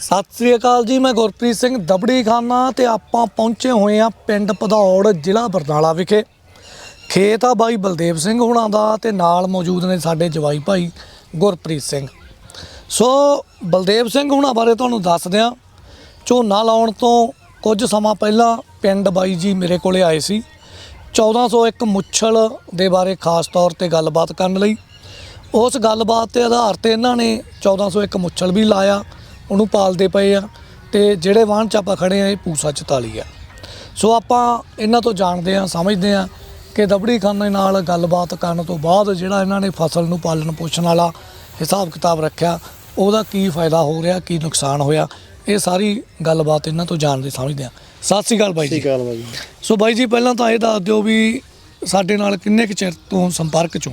ਸਤਿ ਸ੍ਰੀ ਅਕਾਲ ਜੀ, ਮੈਂ ਗੁਰਪ੍ਰੀਤ ਸਿੰਘ ਦਬੜੀ ਖਾਨਾ ਤੇ ਆਪਾਂ ਪਹੁੰਚੇ ਹੋਏ ਆ ਪਿੰਡ ਭਦੌੜ, ਜ਼ਿਲ੍ਹਾ ਬਰਨਾਲਾ ਵਿਖੇ। ਖੇਤ ਆ ਬਾਈ ਬਲਦੇਵ ਸਿੰਘ ਹੁਣਾਂ ਦਾ ਤੇ ਨਾਲ ਮੌਜੂਦ ਨੇ ਸਾਡੇ ਜਵਾਈ ਭਾਈ ਗੁਰਪ੍ਰੀਤ ਸਿੰਘ। ਸੋ ਬਲਦੇਵ ਸਿੰਘ ਹੁਣਾਂ ਬਾਰੇ ਤੁਹਾਨੂੰ ਦੱਸ ਦਿਆਂ ਝੋਨਾ ਲਾਉਣ ਤੋਂ ਕੁਝ ਸਮਾਂ ਪਹਿਲਾਂ ਪਿੰਡ ਬਾਈ ਜੀ ਮੇਰੇ ਕੋਲੇ ਆਏ ਸੀ। 1401 ਮੁੱਛਲ ਦੇ ਬਾਰੇ ਖਾਸ ਤੌਰ ਤੇ ਗੱਲਬਾਤ ਕਰਨ ਲਈ। ਉਸ ਗੱਲਬਾਤ ਦੇ ਆਧਾਰ ਤੇ ਇਹਨਾਂ ਨੇ 1401 ਮੁੱਛਲ ਵੀ ਲਾਇਆ। ਉਹਨੂੰ ਪਾਲਦੇ ਪਏ ਆ ਤੇ ਜਿਹੜੇ ਵਾਹਣ ਚ ਆਪਾਂ ਖੜੇ ਆ ਇਹ ਪੂਸਾ 44 ਆ। ਸੋ ਆਪਾਂ ਇਹਨਾਂ ਤੋਂ ਜਾਣਦੇ ਆ ਸਮਝਦੇ ਆ ਕਿ ਦਬੜੀ ਖਾਨੇ ਨਾਲ ਗੱਲਬਾਤ ਕਰਨ ਤੋਂ ਬਾਅਦ ਜਿਹੜਾ ਇਹਨਾਂ ਨੇ ਫਸਲ ਨੂੰ ਪਾਲਣ ਪੋਸ਼ਣ ਵਾਲਾ ਹਿਸਾਬ ਕਿਤਾਬ ਰੱਖਿਆ ਉਹਦਾ ਕੀ ਫਾਇਦਾ ਹੋ ਰਿਹਾ ਕੀ ਨੁਕਸਾਨ ਹੋਇਆ ਇਹ ਸਾਰੀ ਗੱਲਬਾਤ ਇਹਨਾਂ ਤੋਂ ਜਾਣਦੇ ਸਮਝਦੇ ਆ। ਸਤਿ ਸ਼੍ਰੀ ਅਕਾਲ ਬਾਈ ਸਤਿ ਜੀ ਸ਼੍ਰੀ ਅਕਾਲ ਬਾਈ ਸੋ ਬਾਈ ਜੀ ਪਹਿਲਾਂ ਤਾਂ ਇਹ ਦੱਸ ਦਿਓ ਵੀ ਸਾਡੇ ਨਾਲ ਕਿੰਨੇ ਕੁ ਚਿਰ ਤੋਂ ਸੰਪਰਕ ਚੋਂ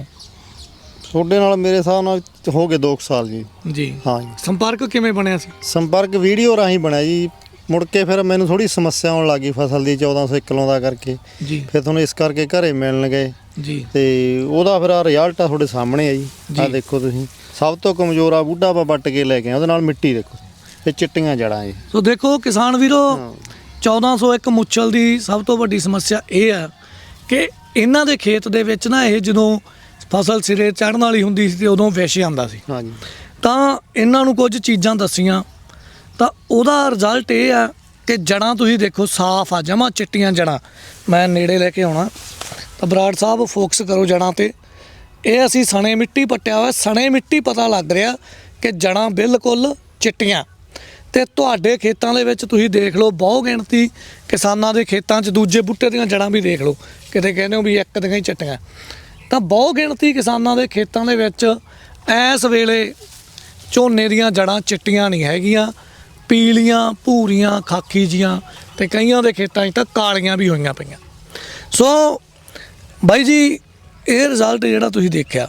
ਤੁਹਾਡੇ ਨਾਲ ਮੇਰੇ ਹਿਸਾਬ ਨਾਲ ਹੋ ਗਏ 2 ਸਾਲ ਜੀ। ਜੀ। ਹਾਂ ਜੀ। ਸੰਪਰਕ ਕਿਵੇਂ ਬਣਿਆ ਸੀ? ਸੰਪਰਕ ਵੀਡੀਓ ਰਾਹੀਂ ਬਣਿਆ ਜੀ। ਮੁੜ ਕੇ ਫਿਰ ਮੈਨੂੰ ਥੋੜੀ ਸਮੱਸਿਆ ਆਉਣ ਲੱਗੀ ਫਸਲ ਦੀ 1401 ਲਾਉਂਦਾ ਕਰਕੇ। ਜੀ। ਫਿਰ ਤੁਹਾਨੂੰ ਇਸ ਕਰਕੇ ਘਰੇ ਮਿਲਣ ਗਏ। ਜੀ। ਤੇ ਉਹਦਾ ਫਿਰ ਆ ਰਿਜ਼ਲਟ ਆ ਤੁਹਾਡੇ ਸਾਹਮਣੇ ਆ ਜੀ। ਆ। ਦੇਖੋ ਤੁਸੀਂ। ਸਭ ਤੋਂ ਕਮਜ਼ੋਰ ਆ ਬੂਢਾ ਆਪਾਂ ਵੱਟ ਕੇ ਲੈ ਕੇ ਆਏ। ਉਹਦੇ ਨਾਲ ਮਿੱਟੀ ਦੇਖੋ। ਇਹ ਚਿੱਟੀਆਂ ਜੜਾਂ ਜੀ ਸੋ ਦੇਖੋ ਕਿਸਾਨ ਵੀਰੋ ਹਾਂ। 1401 ਮੁੱਛਲ ਦੀ ਸਭ ਤੋਂ ਵੱਡੀ ਸਮੱਸਿਆ ਇਹ ਆ ਕਿ ਇਹਨਾਂ ਦੇ ਖੇਤ ਦੇ ਵਿੱਚ ਨਾ ਇਹ ਜਦੋਂ ਫਸਲ ਸਿਰੇ ਚੜ੍ਹਨ ਵਾਲੀ ਹੁੰਦੀ ਸੀ ਤੇ ਉਦੋਂ ਵਿਸ਼ ਆਉਂਦਾ ਸੀ। ਹਾਂ ਜੀ ਤਾਂ ਇਹਨਾਂ ਨੂੰ ਕੁਝ ਚੀਜ਼ਾਂ ਦੱਸੀਆਂ। ਤਾਂ ਉਹਦਾ ਰਿਜ਼ਲਟ ਇਹ ਆ ਕਿ ਜੜਾਂ ਤੁਸੀਂ ਦੇਖੋ ਸਾਫ਼ ਆ ਜਮਾ ਚਿੱਟੀਆਂ ਜੜਾਂ ਮੈਂ ਨੇੜੇ ਲੈ ਕੇ ਆਉਣਾ। ਤਾਂ ਬਰਾੜ ਸਾਹਿਬ ਫੋਕਸ ਕਰੋ ਜੜਾਂ ਤੇ। ਇਹ ਅਸੀਂ ਸਣੇ ਮਿੱਟੀ ਪੱਟਿਆ ਹੋਇਆ। ਸਣੇ ਮਿੱਟੀ ਪਤਾ ਲੱਗ ਰਿਹਾ ਕਿ ਜੜਾਂ ਬਿਲਕੁਲ ਚਿੱਟੀਆਂ। ਤੇ ਤੁਹਾਡੇ ਖੇਤਾਂ ਦੇ ਵਿੱਚ ਤੁਸੀਂ ਦੇਖ ਲਓ ਬਹੁ ਗਿਣਤੀ ਕਿਸਾਨਾਂ ਦੇ ਖੇਤਾਂ 'ਚ ਦੂਜੇ ਬੂਟੇ ਦੀਆਂ ਜੜਾਂ ਵੀ ਦੇਖ ਲਓ। ਕਿਤੇ ਕਹਿੰਦੇ ਹੋ ਵੀ ਇੱਕ ਦੀਆਂ ਹੀ ਚਿੱਟੀਆਂ। ਤਾਂ ਬਹੁ ਗਿਣਤੀ ਕਿਸਾਨਾਂ ਦੇ ਖੇਤਾਂ ਦੇ ਵਿੱਚ ਇਸ ਵੇਲੇ ਝੋਨੇ ਦੀਆਂ ਜੜਾਂ ਚਿੱਟੀਆਂ ਨਹੀਂ ਹੈਗੀਆਂ ਪੀਲੀਆਂ ਭੂਰੀਆਂ ਖਾਕੀ ਜੀਆਂ ਤੇ ਕਈਆਂ ਦੇ ਖੇਤਾਂ 'ਚ ਤਾਂ ਕਾਲੀਆਂ ਵੀ ਹੋਈਆਂ ਪਈਆਂ। ਸੋ ਬਾਈ ਜੀ ਇਹ ਰਿਜ਼ਲਟ ਜਿਹੜਾ ਤੁਸੀਂ ਦੇਖਿਆ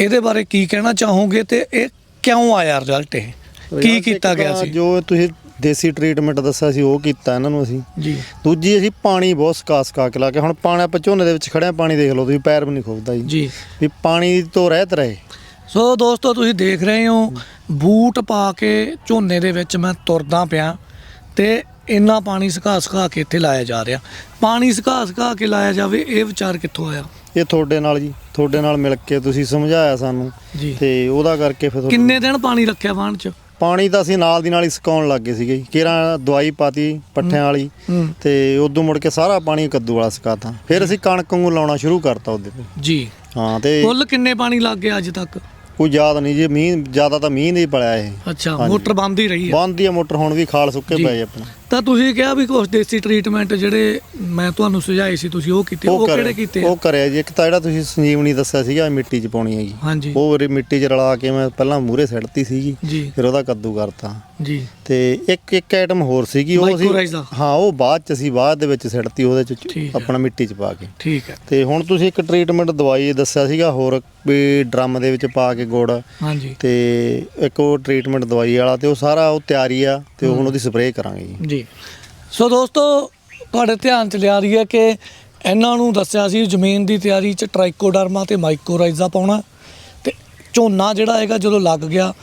ਇਹਦੇ ਬਾਰੇ ਕੀ ਕਹਿਣਾ ਚਾਹੋਗੇ ਤੇ ਇਹ ਕਿਉਂ ਆਇਆ ਰਿਜ਼ਲਟ ਇਹ? ਕੀ ਕੀਤਾ ਗਿਆ ਸੀ? ਜੋ ਤੁਸੀਂ ਦੇਸੀ ਟ੍ਰੀਟਮੈਂਟ ਦੱਸਿਆ ਸੀ ਉਹ ਕੀਤਾ ਇਹਨਾਂ ਨੂੰ ਅਸੀਂ। ਜੀ। ਦੂਜੀ ਅਸੀਂ ਪਾਣੀ ਬਹੁਤ ਸਕਾ ਸਕਾ ਕੇ ਲਾ ਕੇ ਹੁਣ ਪਾਣੀ ਆਪਾਂ ਝੋਨੇ ਦੇ ਵਿੱਚ ਖੜਿਆ ਪਾਣੀ ਦੇਖ ਲਓ ਤੁਸੀਂ ਪੈਰ ਵੀ ਨਹੀਂ ਖੁੱਬਦਾ ਜੀ। ਵੀ ਪਾਣੀ ਤੋਂ ਰਹਿਤ ਰਹੇ। ਸੋ ਦੋਸਤੋ ਤੁਸੀਂ ਦੇਖ ਰਹੇ ਹੋ ਬੂਟ ਪਾ ਕੇ ਝੋਨੇ ਦੇ ਵਿੱਚ ਮੈਂ ਤੁਰਦਾ ਪਿਆ ਤੇ ਇੰਨਾ ਪਾਣੀ ਸੁਕਾ ਸੁਕਾ ਕੇ ਇੱਥੇ ਲਾਇਆ ਜਾ ਰਿਹਾ। ਪਾਣੀ ਸੁਕਾ ਸੁਕਾ ਕੇ ਲਾਇਆ ਜਾਵੇ ਇਹ ਵਿਚਾਰ ਕਿੱਥੋਂ ਆਇਆ? ਇਹ ਤੁਹਾਡੇ ਨਾਲ ਜੀ ਤੁਹਾਡੇ ਨਾਲ ਮਿਲ ਕੇ ਤੁਸੀਂ ਸਮਝਾਇਆ ਸਾਨੂੰ ਤੇ ਉਹਦਾ ਕਰਕੇ ਫਿਰ ਕਿੰਨੇ ਦਿਨ ਪਾਣੀ ਰੱਖਿਆ ਵਾਹਣ ਚ? ਪਾਣੀ ਤਾਂ ਅਸੀਂ ਨਾਲ ਦੀ ਨਾਲ ਹੀ ਸੁਕਾਉਣ ਲੱਗ ਗਏ ਸੀਗੇ ਜੀ। ਕਿਹੜਾ ਦਵਾਈ ਪਾਤੀ ਪੱਠਿਆਂ ਵਾਲੀ ਤੇ ਉਦੋਂ ਮੁੜ ਕੇ ਸਾਰਾ ਪਾਣੀ ਕੱਦੂ ਵਾਲਾ ਸੁਕਾਤਾ। ਫਿਰ ਅਸੀਂ ਕਣਕ ਨੂੰ ਲਾਉਣਾ ਸ਼ੁਰੂ ਕਰਤਾ ਉਹਦੇ ਤੇ। ਜੀ। ਹਾਂ ਤੇ ਕੁੱਲ ਕਿੰਨੇ ਪਾਣੀ ਲੱਗ ਗਿਆ ਅੱਜ ਤੱਕ? ਕੋਈ ਯਾਦ ਨਹੀਂ ਜੀ ਮੀਂਹ ਜ਼ਿਆਦਾ ਤਾਂ ਮੀਂਹ ਨਹੀਂ ਪੜਿਆ ਇਹ। ਅੱਛਾ। ਮੋਟਰ ਬੰਦ ਹੀ ਰਹੀ ਹੈ। ਬੰਦ ਦੀ ਆ ਮੋਟਰ ਹੁਣ ਵੀ ਖਾਲ ਸੁੱਕੇ ਜੀ। ਪਏ ਆਪਣਾ। ਤਾਂ ਤੁਸੀਂ ਕਿਹਾ ਵੀ ਕੁਝ ਦੇਸੀ ਟ੍ਰੀਟਮੈਂਟ ਜਿਹੜੇ ਮੈਂ ਤੁਹਾਨੂੰ ਸੁਝਾਏ ਸੀ ਤੁਸੀਂ ਉਹ ਕੀਤੇ ਉਹ ਕਿਹੜੇ ਕੀਤੇ? ਉਹ ਕਰਿਆ ਜੀ। ਇੱਕ ਤਾਂ ਜਿਹੜਾ ਤੁਸੀਂ ਸੰਜੀਵਨੀ ਦੱਸਿਆ ਸੀਗਾ ਮਿੱਟੀ 'ਚ ਪਾਉਣੀ ਹੈਗੀ। ਹਾਂਜੀ। ਉਹ ਵਾਰੀ ਮਿੱਟੀ 'ਚ ਰਲਾ ਕੇ ਮੈਂ ਪਹਿਲਾਂ ਮੂਹਰੇ ਸੱਟਤੀ ਸੀਗੀ ਜੀ। ਫਿਰ ਉਹਦਾ ਕੱਦੂ ਕਰਤਾ। ਜੀ। ਤੇ ਇੱਕ ਇੱਕ ਆਈਟਮ ਹੋਰ ਸੀਗੀ ਉਹ। ਅਸੀਂ ਹਾਂ ਉਹ ਬਾਅਦ 'ਚ ਅਸੀਂ ਬਾਅਦ ਦੇ ਵਿੱਚ ਸੱਟਤੀ ਉਹਦੇ 'ਚ ਹੈ। ਆਪਣਾ ਮਿੱਟੀ 'ਚ ਪਾ ਕੇ। ਠੀਕ ਹੈ। ਤੇ ਹੁਣ ਤੁਸੀਂ ਇੱਕ ਟ੍ਰੀਟਮੈਂਟ ਦਵਾਈ ਦੱਸਿਆ ਸੀਗਾ ਹੋਰ ਵੀ ਡਰਮ ਦੇ ਵਿੱਚ ਪਾ ਕੇ ਗੁੜ। ਹਾਂਜੀ। ਤੇ ਇੱਕ ਉਹ ਟ੍ਰੀਟਮੈਂਟ ਦਵਾਈ ਵਾਲਾ ਤੇ ਉਹ ਸਾਰਾ ਉਹ ਤਿਆਰੀ ਆ ਤੇ ਹੁਣ ਉਹਦੀ ਸਪਰੇਅ ਕਰਾਂਗੇ ਜੀ। ਜੀ ਸੋ ਦੋਸਤੋ, ਤੁਹਾਡੇ ਧਿਆਨ ਚ ਲਿਆ ਰਹੀ ਹੈ ਕਿ ਇਹਨਾਂ ਨੂੰ ਦੱਸਿਆ ਸੀ, ਜ਼ਮੀਨ ਦੀ ਤਿਆਰੀ ਚ ਟ੍ਰਾਈਕੋਡਰਮਾ ਤੇ ਮਾਈਕੋਰਾਈਜ਼ਾ ਪਾਉਣਾ। ਤੇ ਝੋਨਾ ਜਿਹੜਾ ਹੈਗਾ, ਜਦੋਂ ਲੱਗ ਗਿਆ,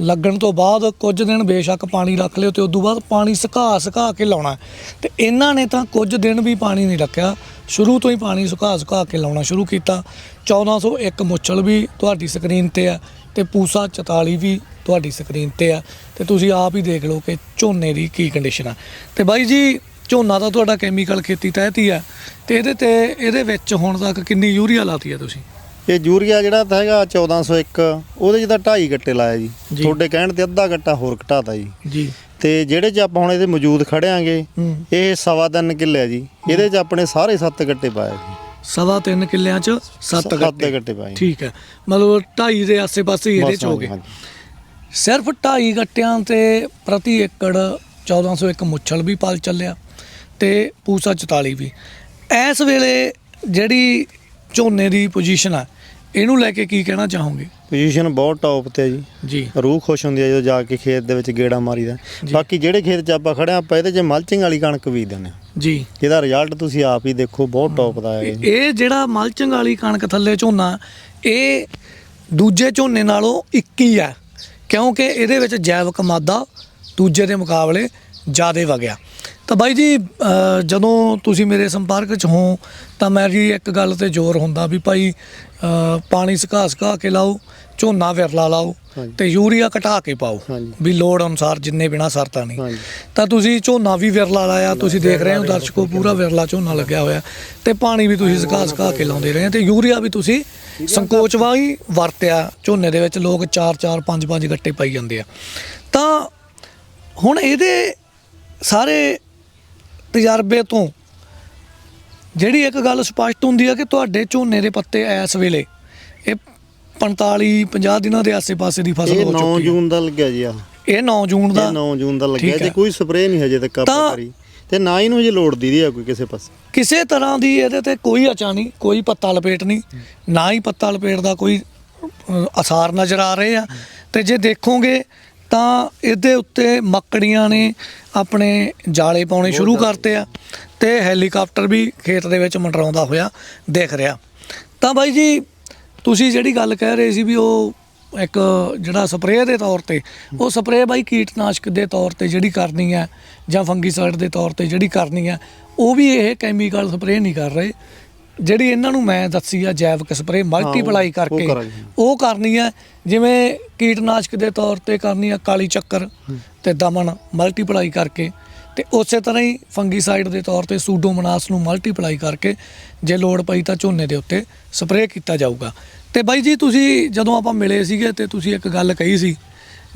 ਲੱਗਣ ਤੋਂ ਬਾਅਦ ਕੁਝ ਦਿਨ ਬੇਸ਼ੱਕ ਪਾਣੀ ਰੱਖ ਲਿਓ ਤੇ ਤੋਂ ਬਾਅਦ ਪਾਣੀ ਸੁਕਾ ਸੁਕਾ ਕੇ ਲਾਉਣਾ। ਤੇ ਇਹਨਾਂ ਨੇ ਤਾਂ ਕੁਝ ਦਿਨ ਵੀ ਪਾਣੀ ਨਹੀਂ ਰੱਖਿਆ। ਸ਼ੁਰੂ ਤੋਂ ਹੀ ਪਾਣੀ ਸੁਕਾ ਸੁਕਾ ਕੇ ਲਾਉਣਾ ਸ਼ੁਰੂ ਕੀਤਾ। 1401 ਮੁੱਛਲ ਵੀ ਤੁਹਾਡੀ ਸਕਰੀਨ ਤੇ ਆ ਤੇ ਪੂਸਾ 44 ਵੀ ਤੁਹਾਡੀ ਸਕਰੀਨ ਤੇ ਆ ਤੇ ਤੁਸੀਂ ਆਪ ਹੀ ਦੇਖ ਲਓ ਕਿ ਝੋਨੇ ਦੀ ਕੀ ਕੰਡੀਸ਼ਨ ਆ। ਤੇ ਬਾਈ ਜੀ ਝੋਨਾ ਤਾਂ ਤੁਹਾਡਾ ਕੈਮੀਕਲ ਖੇਤੀ ਤਹਿਤ ਹੀ ਆ। ਤੇ ਇਹਦੇ ਤੇ ਇਹਦੇ ਵਿੱਚ ਹੁਣ ਤੱਕ ਕਿੰਨੀ ਯੂਰੀਆ ਲਾਤੀ ਆ ਤੁਸੀਂ? ਇਹ ਯੂਰੀਆ ਜਿਹੜਾ ਤਾਂ ਹੈਗਾ 1401 ਉਹਦੇ 'ਚ ਤਾਂ 2.5 ਗੱਟੇ ਲਾਇਆ ਜੀ। ਤੁਹਾਡੇ ਕਹਿਣ ਤੇ ਅੱਧਾ ਗੱਟਾ ਹੋਰ ਘਟਾਤਾ ਜੀ। ਜੀ। ਤੇ ਜਿਹੜੇ 'ਚ ਆਪਾਂ ਹੁਣ ਇਹਦੇ ਮੌਜੂਦ ਖੜਿਆਂਗੇ ਇਹ ਸਵਾ ਤਿੰਨ ਕਿੱਲੇ ਆ ਜੀ। ਇਹਦੇ 'ਚ ਆਪਣੇ ਸਾਰੇ ਸੱਤ ਗੱਟੇ ਪਾਏ ਜੀ। ਸਵਾ ਤਿੰਨ ਕਿੱਲਿਆਂ ਚ ਸੱਤ ਸੱਤ ਗੱਟੇ। ਗੱਟੇ ਪਾਏ। ਠੀਕ ਹੈ। ਮਤਲਬ 2.5 ਦੇ ਆਸੇ-ਪਾਸੇ ਇਹਦੇ ਚ ਹੋ ਗਏ। ਸਿਰਫ 2.5 ਗੱਟਿਆਂ ਤੇ ਪ੍ਰਤੀ ਏਕੜ 1401 ਮੁੱਛਲ ਵੀ ਪਲ ਚੱਲਿਆ ਤੇ ਪੂਸਾ 44 ਵੀ। ਇਸ ਵੇਲੇ ਜਿਹੜੀ ਝੋਨੇ ਦੀ ਪੋਜੀਸ਼ਨ ਆ ਇਹਨੂੰ ਲੈ ਕੇ ਕੀ ਕਹਿਣਾ ਚਾਹੋਗੇ? ਪੋਜੀਸ਼ਨ ਬਹੁਤ ਟੌਪ ਤੇ ਆ ਜੀ। ਜੀ। ਰੂਹ ਖੁਸ਼ ਹੁੰਦੀ ਆ ਜਦੋਂ ਜਾ ਕੇ ਖੇਤ ਦੇ ਵਿੱਚ ਗੇੜਾ ਮਾਰੀਦਾ। ਬਾਕੀ ਜਿਹੜੇ ਖੇਤ 'ਚ ਆਪਾਂ ਖੜੇ ਆ ਆਪਾਂ ਇਹਦੇ 'ਚ ਮਲਚਿੰਗ ਵਾਲੀ ਕਣਕ ਬੀਜਦੇ ਨੇ ਜੀ। ਜਿਹਦਾ ਰਿਜ਼ਲਟ ਤੁਸੀਂ ਆਪ ਹੀ ਦੇਖੋ ਬਹੁਤ ਟੌਪ ਦਾ ਹੈ ਇਹ ਜਿਹੜਾ ਮਲਚੰਗ ਵਾਲੀ ਕਣਕ ਥੱਲੇ ਝੋਨਾ ਇਹ ਦੂਜੇ ਝੋਨੇ ਨਾਲੋਂ ਇੱਕ ਹੀ ਆ। ਕਿਉਂਕਿ ਇਹਦੇ ਵਿੱਚ ਜੈਵਿਕ ਮਾਦਾ ਦੂਜੇ ਦੇ ਮੁਕਾਬਲੇ ਜ਼ਿਆਦਾ ਵਗਿਆ। ਤਾਂ ਬਾਈ ਜੀ ਜਦੋਂ ਤੁਸੀਂ ਮੇਰੇ ਸੰਪਰਕ 'ਚ ਹੋ, ਤਾਂ ਮੈਂ ਜੀ ਇੱਕ ਗੱਲ ਤੇ ਜ਼ੋਰ ਹੁੰਦਾ ਵੀ ਭਾਈ ਪਾਣੀ ਸੁਕਾ ਸੁਕਾ ਕੇ ਲਾਓ, ਝੋਨਾ ਵਿਰਲਾ ਲਾਓ ਤੇ ਯੂਰੀਆ ਘਟਾ ਕੇ ਪਾਓ। ਵੀ ਲੋੜ ਅਨੁਸਾਰ ਜਿੰਨੇ ਬਿਨਾ ਸਰਤਾ ਨਹੀਂ। ਤਾਂ ਤੁਸੀਂ ਝੋਨਾ ਵੀ ਵਿਰਲਾ ਲਾਇਆ ਤੁਸੀਂ ਦੇਖ ਰਹੇ ਹੋ ਦਰਸ਼ਕੋ ਪੂਰਾ ਵਿਰਲਾ ਝੋਨਾ ਲੱਗਿਆ ਹੋਇਆ। ਤੇ ਪਾਣੀ ਵੀ ਤੁਸੀਂ ਸੁਕਾ ਸੁਕਾ ਕੇ ਲਾਉਂਦੇ ਰਹੇ ਤੇ ਯੂਰੀਆ ਵੀ ਤੁਸੀਂ ਸੰਕੋਚਵਾ ਹੀ ਵਰਤਿਆ ਝੋਨੇ ਦੇ ਵਿੱਚ ਲੋਕ 4 4 5 5 ਗੱਟੇ ਪਾਈ ਜਾਂਦੇ ਆ। ਤਾਂ ਹੁਣ ਇਹਦੇ ਸਾਰੇ ਤਜਰਬੇ ਤੋਂ ਜਿਹੜੀ ਇੱਕ ਗੱਲ ਸਪਸ਼ਟ ਹੁੰਦੀ ਆ ਕਿ ਤੁਹਾਡੇ ਝੋਨੇ ਦੇ ਪੱਤੇ ਇਸ ਵੇਲੇ ਇਹ 45 50 ਦਿਨਾਂ ਦੇ ਆਸੇ-ਪਾਸੇ ਦੀ ਫਸਲ ਇਹ ਹੋ 9 ਚੁੱਕੀ ਹੈ। ਜੂਨ ਦਾ ਲੱਗਿਆ ਜੀ ਆ ਇਹ 9 ਜੂਨ ਦਾ। ਇਹ 9 ਜੂਨ ਦਾ ਲੱਗਿਆ ਠੀਕ ਤੇ ਹੈ। ਕੋਈ ਸਪਰੇਅ ਨਹੀਂ ਹਜੇ ਤੱਕ ਆਪਾਂ ਤਾਂ- ਕਰੀ। ਤੇ ਨਾ ਹੀ ਨੂੰ ਜੇ ਲੋੜ ਦੀਦੀ ਆ ਕੋਈ ਕਿਸੇ ਪਾਸੇ। ਕਿਸੇ ਤਰ੍ਹਾਂ ਦੀ ਇਹਦੇ ਤੇ ਕੋਈ ਅਚਾ ਨਹੀਂ ਕੋਈ ਪੱਤਾ ਲਪੇਟ ਨਹੀਂ ਨਾ ਹੀ ਪੱਤਾ ਲਪੇਟ ਦਾ ਕੋਈ ਅ, ਅਸਾਰ ਨਜ਼ਰ ਆ ਰਹੇ ਆ। ਤੇ ਜੇ ਦੇਖੋਗੇ ਤਾਂ ਇਹਦੇ ਉੱਤੇ ਮੱਕੜੀਆਂ ਨੇ ਆਪਣੇ ਜਾਲੇ ਪਾਉਣੇ ਸ਼ੁਰੂ ਕਰਤੇ ਆ ਤੇ ਹੈਲੀਕਾਪਟਰ ਵੀ ਖੇਤ ਦੇ ਵਿੱਚ ਮੰਡਰਾਉਂਦਾ ਹੋਇਆ ਦਿਖ ਰਿਹਾ। ਤਾਂ ਬਾਈ ਜੀ ਤੁਸੀਂ ਜਿਹੜੀ ਗੱਲ ਕਹਿ ਰਹੇ ਸੀ ਵੀ ਉਹ ਇੱਕ ਜਿਹੜਾ ਸਪਰੇਅ ਦੇ ਤੌਰ ਤੇ ਉਹ ਸਪਰੇਅ ਬਾਈ ਕੀਟਨਾਸ਼ਕ ਦੇ ਤੌਰ ਤੇ ਜਿਹੜੀ ਕਰਨੀ ਹੈ ਜਾਂ ਫੰਗੀਸਾਈਡ ਦੇ ਤੌਰ ਤੇ ਜਿਹੜੀ ਕਰਨੀ ਹੈ ਉਹ ਵੀ ਇਹ ਕੈਮੀਕਲ ਸਪਰੇਅ ਨਹੀਂ ਕਰ ਰਹੇ ਜਿਹੜੀ ਇਹਨਾਂ ਨੂੰ ਮੈਂ ਦੱਸੀ ਆ ਜੈਵਿਕ ਸਪਰੇਅ ਮਲਟੀਪਲਾਈ ਕਰਕੇ। ਉਹ ਕਰਨੀ ਹੈ ਜਿਵੇਂ ਕੀਟਨਾਸ਼ਕ ਦੇ ਤੌਰ ਤੇ ਕਰਨੀ ਹੈ ਕਾਲੀ ਚੱਕਰ ਤੇ ਦਮਨ ਮਲਟੀਪਲਾਈ ਕਰਕੇ ਤੇ ਉਸੇ ਤਰ੍ਹਾਂ ਹੀ ਫੰਗੀਸਾਈਡ ਦੇ ਤੌਰ ਤੇ ਸੂਡੋਮੋਨਾਸ ਨੂੰ ਮਲਟੀਪਲਾਈ ਕਰਕੇ ਜੇ ਲੋੜ ਪਈ ਤਾਂ ਝੋਨੇ ਦੇ ਉੱਤੇ ਸਪਰੇਅ ਕੀਤਾ ਜਾਊਗਾ। ਤੇ ਬਾਈ ਜੀ, ਤੁਸੀਂ ਜਦੋਂ ਆਪਾਂ ਮਿਲੇ ਸੀਗੇ ਤੇ ਤੁਸੀਂ ਇੱਕ ਗੱਲ ਕਹੀ ਸੀ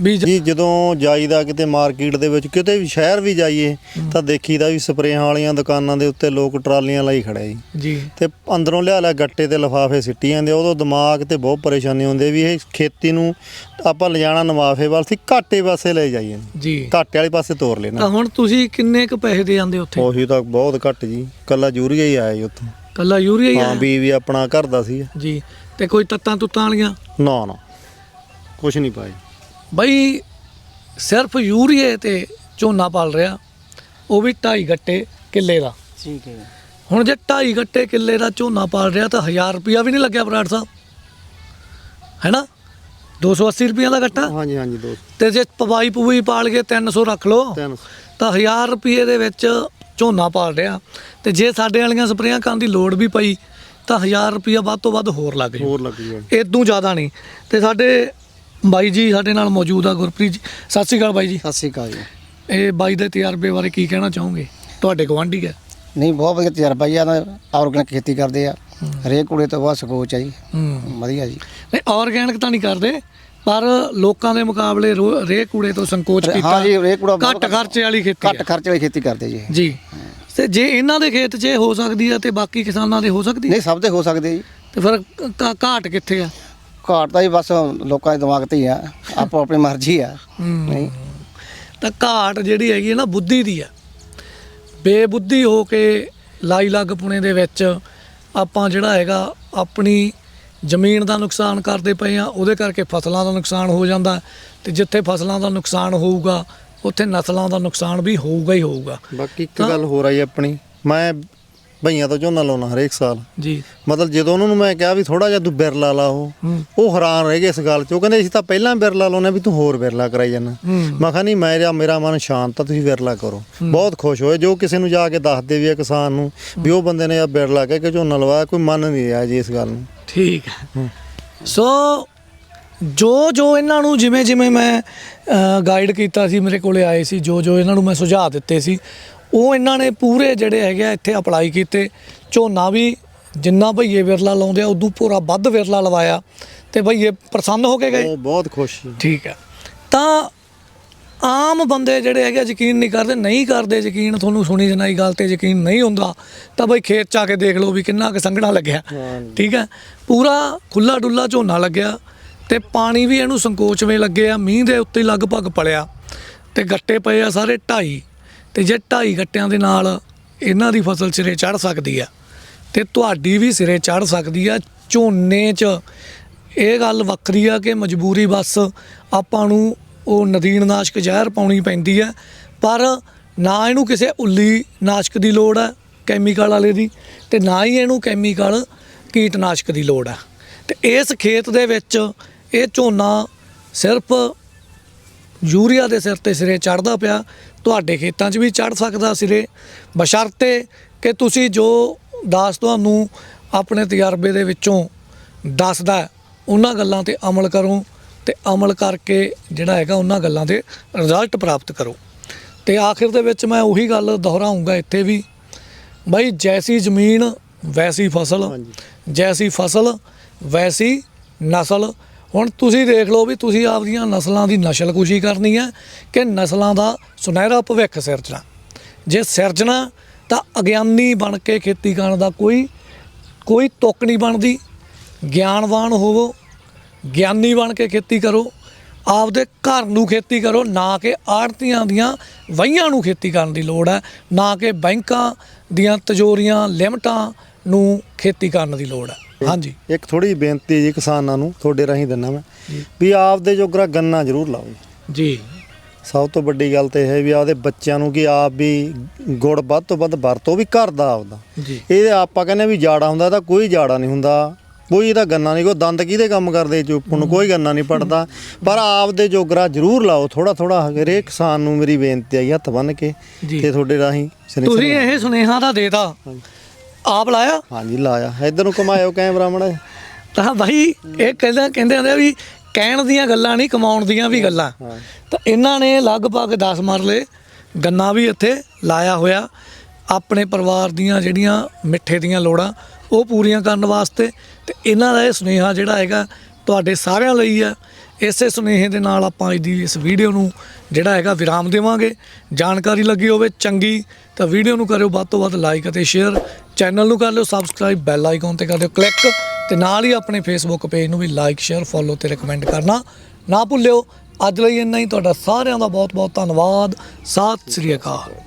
ਵੀ ਜ- ਜੀ ਜਦੋਂ ਜਾਈਦਾ ਕਿਤੇ ਮਾਰਕੀਟ ਦੇ ਵਿੱਚ ਕਿਤੇ ਵੀ ਸ਼ਹਿਰ ਵੀ ਜਾਈਏ ਤਾਂ ਦੇਖੀਦਾ ਵੀ ਸਪਰੇਆਂ ਵਾਲੀਆਂ ਦੁਕਾਨਾਂ ਦੇ ਉੱਤੇ ਲੋਕ ਟਰਾਲੀਆਂ ਲਾਈ ਖੜੇ ਜੀ। ਜੀ। ਤੇ ਅੰਦਰੋਂ ਲਿਆ ਲਿਆ ਗੱਟੇ ਤੇ ਲਫਾਫੇ ਸਿੱਟੀ ਜਾਂਦੇ ਉਦੋਂ ਦਿਮਾਗ ਤੇ ਬਹੁਤ ਪਰੇਸ਼ਾਨੀ ਹੁੰਦੀ ਵੀ ਇਹ ਖੇਤੀ ਨੂੰ ਆਪਾਂ ਲਿਜਾਣਾ ਨਵਾਫੇ ਵੱਲ ਸੀ ਘਾਟੇ ਪਾਸੇ ਲੈ ਜਾਈਏ। ਜੀ। ਘਾਟੇ ਵਾਲੇ ਪਾਸੇ ਤੋਰ ਤਾਂ ਲੈਣਾ ਹੁਣ ਤੁਸੀਂ ਕਿੰਨੇ ਕੁ ਪੈਸੇ ਦੇ ਜਾਂਦੇ ਉੱਥੇ? ਉਹੀ ਤਾਂ ਬਹੁਤ ਘੱਟ ਜੀ। ਕੱਲਾ ਯੂਰੀਆ ਹੀ ਆਇਆ ਜੀ ਉੱਥੋਂ। ਕੱਲਾ ਯੂਰੀਆ ਹੀ ਹਾਂ ਆ ਬੀ ਵੀ ਆਪਣਾ ਘਰ ਦਾ ਸੀ। ਜੀ। ਤੇ ਕੋਈ ਤੱਤਾਂ ਤੁੱਤਾਂ ਵਾਲੀਆਂ? ਨਾ ਨਾ। ਕੁਛ ਨਹੀਂ ਪਾਇਆ। ਬਈ ਸਿਰਫ ਯੂਰੀਏ ਤੇ ਝੋਨਾ ਪਾਲ ਰਿਹਾ ਉਹ ਵੀ 2.5 ਗੱਟੇ ਕਿੱਲੇ ਦਾ। ਠੀਕ ਹੈ। ਹੁਣ ਜੇ 2.5 ਗੱਟੇ ਕਿੱਲੇ ਦਾ ਝੋਨਾ ਪਾਲ ਰਿਹਾ ਤਾਂ 1000 ਰੁਪਿਆ ਵੀ ਨਹੀਂ ਲੱਗਿਆ ਬਰਾੜ ਸਾਹਿਬ। ਹੈਨਾ? 280 ਰੁਪਈਆ ਦਾ ਗੱਟਾ। ਹਾਂਜੀ ਹਾਂਜੀ ਦੋਸਤ ਤੇ ਜੇ ਪਵਾਈ ਪੂਈ ਪਾਲ ਕੇ 300 ਰੱਖ ਲਓ ਤਾਂ 1000 ਰੁਪਏ ਦੇ ਵਿੱਚ ਝੋਨਾ ਪਾਲ ਰਿਹਾ। ਤੇ ਜੇ ਸਾਡੇ ਵਾਲੀਆਂ ਸਪਰੇਆਂ ਕਰਨ ਦੀ ਲੋੜ ਵੀ ਪਈ ਤਾਂ 1000 ਰੁਪਿਆ ਵੱਧ ਤੋਂ ਵੱਧ ਹੋਰ ਲੱਗ ਜੂ ਹੋਰ ਲੱਗ ਗਿਆ ਇਦੋਂ ਜ਼ਿਆਦਾ ਨਹੀਂ। ਤੇ ਸਾਡੇ ਬਾਈ ਜੀ ਸਾਡੇ ਨਾਲ ਮੌਜੂਦ ਆ ਗੁਰਪ੍ਰੀਤ ਜੀ। ਸਤਿ ਸ਼੍ਰੀ ਅਕਾਲ ਬਾਈ ਜੀ। ਸਤਿ ਸ੍ਰੀ ਅਕਾਲ ਜੀ। ਇਹ ਬਾਈ ਦੇ ਤਜਰਬੇ ਬਾਰੇ ਕੀ ਕਹਿਣਾ ਚਾਹੋਗੇ? ਤੁਹਾਡੇ ਗਵਾਂਢੀ ਹੈ। ਨਹੀਂ ਬਹੁਤ ਵਧੀਆ ਤਜਰਬਾ ਜੀ ਆ ਆਰਗੈਨਿਕ ਖੇਤੀ ਕਰਦੇ ਆ। ਹਰੇਕ ਕੁੜੇ ਤੋਂ ਬਹੁਤ ਸਕੋਚ ਆ ਜੀ। ਹੂੰ। ਵਧੀਆ ਜੀ। ਨਹੀਂ ਆਰਗੈਨਿਕ ਤਾਂ ਨਹੀਂ ਕਰਦੇ ਪਰ ਲੋਕਾਂ ਦੇ ਮੁਕਾਬਲੇ ਰੋ- ਰੇਹ ਕੂੜੇ ਤੋਂ ਸੰਕੋਚ ਕੀਤਾ। ਹਾਂ ਜੀ ਹਰੇਕ ਕੁੜਾ ਘੱਟ ਖਰਚੇ ਵਾਲੀ ਖੇਤੀ ਘੱਟ ਹੈ ਖਰਚੇ ਵਾਲੀ ਖੇਤੀ ਕਰਦੇ ਜੀ ਇਹ। ਜੀ। ਤੇ ਜੇ ਇਹਨਾਂ ਦੇ ਖੇਤ 'ਚ ਇਹ ਹੋ ਸਕਦੀ ਹੈ ਤੇ ਬਾਕੀ ਕਿਸਾਨਾਂ ਦੇ ਹੋ ਸਕਦੀ ਹੈ? ਨਹੀਂ ਸਭ ਦੇ ਹੋ ਸਕਦੇ ਜੀ। ਤੇ ਫਿਰ ਘ- ਘਾਟ ਕਿੱਥੇ ਆ? ਘਾਟ ਤਾਂ ਜੀ ਬਸ ਲੋਕਾਂ ਦੇ ਦਿਮਾਗ ਤੇ ਹੀ ਆ। ਆਪੋ ਆਪਣੀ ਮਰਜ਼ੀ ਆ। ਹੂੰ। ਨਹੀਂ। ਤਾਂ ਘਾਟ ਜਿਹੜੀ ਹੈਗੀ ਹੈ ਨਾ ਬੁੱਧੀ ਦੀ ਆ। ਬੇਬੁੱਧੀ ਹੋ ਕੇ ਲਾਈ ਲੱਗ ਪੁਣੇ ਦੇ ਵਿੱਚ ਆਪਾਂ ਜਿਹੜਾ ਹੈਗਾ ਆਪਣੀ ਜ਼ਮੀਨ ਦਾ ਨੁਕਸਾਨ ਕਰਦੇ ਪਏ ਆ ਉਹਦੇ ਕਰਕੇ ਫਸਲਾਂ ਦਾ ਨੁਕਸਾਨ ਹੋ ਜਾਂਦਾ। ਤੇ ਜਿੱਥੇ ਫਸਲਾਂ ਦਾ ਨੁਕਸਾਨ ਹੋਊਗਾ ਉੱਥੇ ਨਸਲਾਂ ਦਾ ਨੁਕਸਾਨ ਵੀ ਹੋਊਗਾ ਹੀ ਹੋਊਗਾ। ਬਾਕੀ ਇੱਕ ਗੱਲ ਹੋਰ ਆਈ ਆਪਣੀ। ਮੈਂ ਭਈਆਂ ਤੋਂ ਝੋਨਾ ਲਾਉਣਾ ਹਰੇਕ ਸਾਲ। ਜੀ। ਮਤਲਬ ਜਦੋਂ ਉਹਨਾਂ ਨੂੰ ਮੈਂ ਕਿਹਾ ਵੀ ਥੋੜਾ ਜਿਹਾ ਤੂੰ ਬਿਰਲਾ ਲਾ ਉਹ। ਉਹ ਹੈਰਾਨ ਰਹਿ ਗਏ ਇਸ ਗੱਲ 'ਚ। ਉਹ ਕਹਿੰਦੇ ਅਸੀਂ ਤਾਂ ਪਹਿਲਾਂ ਬਿਰਲਾ ਲਾਉਣਾ ਵੀ ਤੂੰ ਹੋਰ ਬਿਰਲਾ ਕਰਾਈ ਜਾਂਦਾ ਮੈਂ ਕਿਹਾ ਨਹੀਂ ਮੇਰਾ ਮੇਰਾ ਮਨ ਸ਼ਾਂਤ ਆ ਤੁਸੀਂ ਬਿਰਲਾ ਕਰੋ। ਬਹੁਤ ਖੁਸ਼ ਹੋਏ। ਜੋ ਕਿਸੇ ਨੂੰ ਜਾ ਕੇ ਦੱਸਦੇ ਵੀ ਆ ਕਿਸਾਨ ਨੂੰ ਵੀ ਉਹ ਬੰਦੇ ਨੇ ਆ ਬਿਰਲਾ ਕਹਿ ਕੇ ਝੋਨਾ ਲਵਾਇਆ ਕੋਈ ਮੰਨ ਨਹੀਂ ਰਿਹਾ ਜੀ ਇਸ ਗੱਲ ਨੂੰ। ਠੀਕ ਹੈ। ਸੋ ਜੋ ਜੋ ਇਹਨਾਂ ਨੂੰ ਜਿਵੇਂ ਜਿਵੇਂ ਮੈਂ ਗਾਈਡ ਕੀਤਾ ਸੀ ਮੇਰੇ ਕੋਲੇ ਆਏ ਸੀ ਜੋ ਜੋ ਇਹਨਾਂ ਨੂੰ ਮੈਂ ਸੁਝਾਅ ਦਿੱਤੇ ਸੀ ਉਹ ਇਹਨਾਂ ਨੇ ਪੂਰੇ ਜਿਹੜੇ ਹੈਗੇ ਆ ਇੱਥੇ ਅਪਲਾਈ ਕੀਤੇ। ਝੋਨਾ ਵੀ ਜਿੰਨਾ ਭਈਏ ਵਿਰਲਾ ਲਾਉਂਦੇ ਆ ਉਦੋਂ ਪੂਰਾ ਵੱਧ ਵਿਰਲਾ ਲਵਾਇਆ ਤੇ ਭਈਏ ਪ੍ਰਸੰਨ ਹੋ ਕੇ ਗਏ। ਬਹੁਤ ਖੁਸ਼ ਠੀਕ ਹੈ ਤਾਂ ਆਮ ਬੰਦੇ ਜਿਹੜੇ ਹੈਗੇ ਯਕੀਨ ਨਹੀਂ ਕਰਦੇ ਨਹੀਂ ਕਰਦੇ ਯਕੀਨ। ਤੁਹਾਨੂੰ ਸੁਣੀ ਜਨਾਈ ਗੱਲ ਤੇ ਯਕੀਨ ਨਹੀਂ ਹੁੰਦਾ ਤਾਂ ਬਈ ਖੇਤ ਚ ਆ ਕੇ ਦੇਖ ਲਓ ਵੀ ਕਿੰਨਾ ਕੁ ਸੰਘਣਾ ਲੱਗਿਆ। ਠੀਕ ਹੈ ਪੂਰਾ ਖੁੱਲਾ ਡੁੱਲਾ ਝੋਨਾ ਲੱਗਿਆ ਤੇ ਪਾਣੀ ਵੀ ਇਹਨੂੰ ਸੰਕੋਚਵੇਂ ਲੱਗੇ ਆ ਮੀਂਹ ਦੇ ਉੱਤੇ ਲਗਭਗ ਪਲਿਆ ਤੇ ਗੱਟੇ ਪਏ ਆ ਸਾਰੇ ਢਾਈ। ਤੇ ਜੇ ਢਾਈ ਗੱਟਿਆਂ ਦੇ ਨਾਲ ਇਹਨਾਂ ਦੀ ਫਸਲ ਸਿਰੇ ਚੜ ਸਕਦੀ ਆ, ਤੇ ਤੁਹਾਡੀ ਵੀ ਸਿਰੇ ਚੜ ਸਕਦੀ ਆ, ਝੋਨੇ 'ਚ। ਇਹ ਗੱਲ ਵੱਖਰੀ ਆ ਕਿ ਮਜਬੂਰੀ ਬਸ ਆਪਾਂ ਨੂੰ ਉਹ ਨਦੀਨਨਾਸ਼ਕ ਜ਼ਹਿਰ ਪਾਉਣੀ ਪੈਂਦੀ ਆ, ਪਰ ਨਾ ਇਹਨੂੰ ਕਿਸੇ ਉੱਲੀ ਨਾਸ਼ਕ ਦੀ ਲੋੜ ਆ ਕੈਮੀਕਲ ਵਾਲੇ ਦੀ, ਤੇ ਨਾ ਹੀ ਇਹਨੂੰ ਕੈਮੀਕਲ ਕੀਟਨਾਸ਼ਕ ਦੀ ਲੋੜ ਆ। ਤੇ ਇਸ ਖੇਤ ਦੇ ਵਿੱਚ ਇਹ ਝੋਨਾ ਸਿਰਫ ਯੂਰੀਆ ਦੇ ਸਿਰ ਤੇ ਸਿਰੇ ਚੜਦਾ ਪਿਆ ਤੁਹਾਡੇ ਖੇਤਾਂ 'ਚ ਵੀ ਚੜ ਸਕਦਾ ਸਿਰੇ ਬਸ਼ਰਤੇ ਕਿ ਤੁਸੀਂ ਜੋ ਦਾਸ ਤੁਹਾਨੂੰ ਆਪਣੇ ਤਜਰਬੇ ਦੇ ਵਿੱਚੋਂ ਦੱਸਦਾ ਉਹਨਾਂ ਗੱਲਾਂ ਤੇ ਅਮਲ ਕਰੋ ਤੇ ਅਮਲ ਕਰਕੇ ਜਿਹੜਾ ਹੈਗਾ ਉਹਨਾਂ ਗੱਲਾਂ ਦੇ ਰਿਜ਼ਲਟ ਪ੍ਰਾਪਤ ਕਰੋ ਤੇ ਆਖਿਰ ਦੇ ਵਿੱਚ ਮੈਂ ਉਹੀ ਗੱਲ ਦੁਹਰਾਉਂਗਾ ਇੱਥੇ ਵੀ ਬਈ ਜੈਸੀ ਜ਼ਮੀਨ ਵੈਸੀ ਫਸਲ। ਜੈਸੀ ਫਸਲ ਵੈਸੀ ਨਸਲ ਹੁਣ ਤੁਸੀਂ ਦੇਖ ਲਓ ਵੀ ਤੁਸੀਂ ਆਪਦੀਆਂ ਨਸਲਾਂ ਦੀ ਨਸਲਕੁਸ਼ੀ ਕਰਨੀ ਹੈ ਕਿ ਨਸਲਾਂ ਦਾ ਸੁਨਹਿਰਾ ਭਵਿੱਖ ਸਿਰਜਣਾ। ਜੇ ਸਿਰਜਣਾ, ਤਾਂ ਅਗਿਆਨੀ ਬਣ ਕੇ ਖੇਤੀ ਕਰਨ ਦਾ ਕੋਈ ਕੋਈ ਤੁੱਕ ਨਹੀਂ ਬਣਦੀ। ਗਿਆਨਵਾਨ ਹੋਵੋ, ਗਿਆਨੀ ਬਣ ਕੇ ਖੇਤੀ ਕਰੋ, ਆਪਦੇ ਘਰ ਨੂੰ ਖੇਤੀ ਕਰੋ, ਨਾ ਕਿ ਆੜਤੀਆਂ ਦੀਆਂ ਵਹੀਆਂ ਨੂੰ ਖੇਤੀ ਕਰਨ ਦੀ ਲੋੜ ਹੈ, ਨਾ ਕਿ ਬੈਂਕਾਂ ਦੀਆਂ ਤਜੋਰੀਆਂ, ਲਿਮਟਾਂ ਨੂੰ ਖੇਤੀ ਕਰਨ ਦੀ ਲੋੜ ਹੈ। ਹਾਂਜੀ। ਇੱਕ ਥੋੜੀ ਬੇਨਤੀ ਜੀ ਕਿਸਾਨਾਂ ਨੂੰ ਤੁਹਾਡੇ ਰਾਹੀਂ ਦਿੰਦਾ ਮੈਂ ਵੀ ਆਪਦੇ ਜੋਗਰਾ ਗੰਨਾ ਜ਼ਰੂਰ ਲਾਓ ਜੀ। ਜੀ। ਸਭ ਤੋਂ ਵੱਡੀ ਗੱਲ ਤੇ ਇਹ ਹੈ ਵੀ ਆਪਦੇ ਬੱਚਿਆਂ ਨੂੰ ਕਿ ਆਪ ਵੀ ਗੁੜ ਵੱਧ ਤੋਂ ਵੱਧ ਵਰਤੋ ਵੀ ਘਰ ਦਾ ਆਪਦਾ। ਜੀ। ਇਹ ਆਪਾਂ ਕਹਿੰਦੇ ਵੀ ਜਾੜਾ ਹੁੰਦਾ ਤਾਂ ਕੋਈ ਜਾੜਾ ਨਹੀਂ ਹੁੰਦਾ। ਕੋਈ ਇਹਦਾ ਗੰਨਾ ਨਹੀਂ ਕੋਈ ਦੰਦ ਕਿਹਦੇ ਕੰਮ ਕਰਦੇ ਚੁੱਪ ਨੂੰ ਕੋਈ ਗੰਨਾ ਨਹੀਂ ਪੜਦਾ। ਪਰ ਆਪਦੇ ਜੋਗਰਾ ਜ਼ਰੂਰ ਲਾਓ ਥੋੜਾ ਥੋੜਾ ਹਰੇਕ ਕਿਸਾਨ ਨੂੰ ਮੇਰੀ ਬੇਨਤੀ ਹੈ ਹੱਥ ਬੰਨ ਕੇ। ਤੇ ਤੁਹਾਡੇ ਰਾਹੀਂ ਤੁਸੀਂ ਇਹ ਸੁਨੇਹਾ ਤਾਂ ਦੇਤਾ ਆਪ ਲਾਇਆ? ਹਾਂਜੀ ਲਾਇਆ। ਇਧਰ ਨੂੰ ਘੁਮਾਇਓ ਕੈਮਰਾ ਮੜਾ ਤਾਂ ਭਾਈ ਇਹ ਕਹਿੰਦਾ ਕਹਿੰਦੇ ਹੁੰਦੇ ਆ ਵੀ ਕਹਿਣ ਦੀਆਂ ਗੱਲਾਂ ਨਹੀਂ ਕਮਾਉਣ ਦੀਆਂ ਵੀ ਗੱਲਾਂ। ਤਾਂ ਇਹਨਾਂ ਨੇ ਲਗਭਗ 10 ਮਰਲੇ ਗੰਨਾ ਵੀ ਇੱਥੇ ਲਾਇਆ ਹੋਇਆ। ਆਪਣੇ ਪਰਿਵਾਰ ਦੀਆਂ ਜਿਹੜੀਆਂ ਮਿੱਠੇ ਦੀਆਂ ਲੋੜਾਂ ਉਹ ਪੂਰੀਆਂ ਕਰਨ ਵਾਸਤੇ ਤੇ ਇਹਨਾਂ ਦਾ ਇਹ ਸੁਨੇਹਾ ਜਿਹੜਾ ਹੈਗਾ ਤੁਹਾਡੇ ਸਾਰਿਆਂ ਲਈ ਹੈ। ਇਸੇ ਸੁਨੇਹੇ ਦੇ ਨਾਲ ਆਪਾਂ ਅੱਜ ਦੀ ਇਸ ਵੀਡੀਓ ਨੂੰ ਜਿਹੜਾ ਹੈਗਾ ਵਿਰਾਮ ਦੇਵਾਂਗੇ। ਜਾਣਕਾਰੀ ਲੱਗੀ ਹੋਵੇ ਚੰਗੀ, ਤਾਂ ਵੀਡੀਓ ਨੂੰ ਕਰਿਓ ਵੱਧ ਤੋਂ ਵੱਧ ਲਾਈਕ ਅਤੇ ਸ਼ੇਅਰ ਚੈਨਲ ਨੂੰ ਕਰ ਲਿਓ ਸਬਸਕ੍ਰਾਈਬ ਬੈਲ ਆਈਕਨ ਤੇ ਕਰ ਦਿਓ ਕਲਿੱਕ ਤੇ ਨਾਲ ਹੀ ਆਪਣੇ ਫੇਸਬੁੱਕ ਪੇਜ ਨੂੰ ਵੀ ਲਾਈਕ ਸ਼ੇਅਰ ਫੋਲੋ ਤੇ ਰეკਮੈਂਡ ਕਰਨਾ ਨਾ ਭੁੱਲਿਓ। ਅੱਜ ਲਈ ਇੰਨਾ ਹੀ। ਤੁਹਾਡਾ ਸਾਰਿਆਂ ਦਾ ਬਹੁਤ ਬਹੁਤ ਧੰਨਵਾਦ। ਸਤਿ ਸ੍ਰੀ ਅਕਾਲ।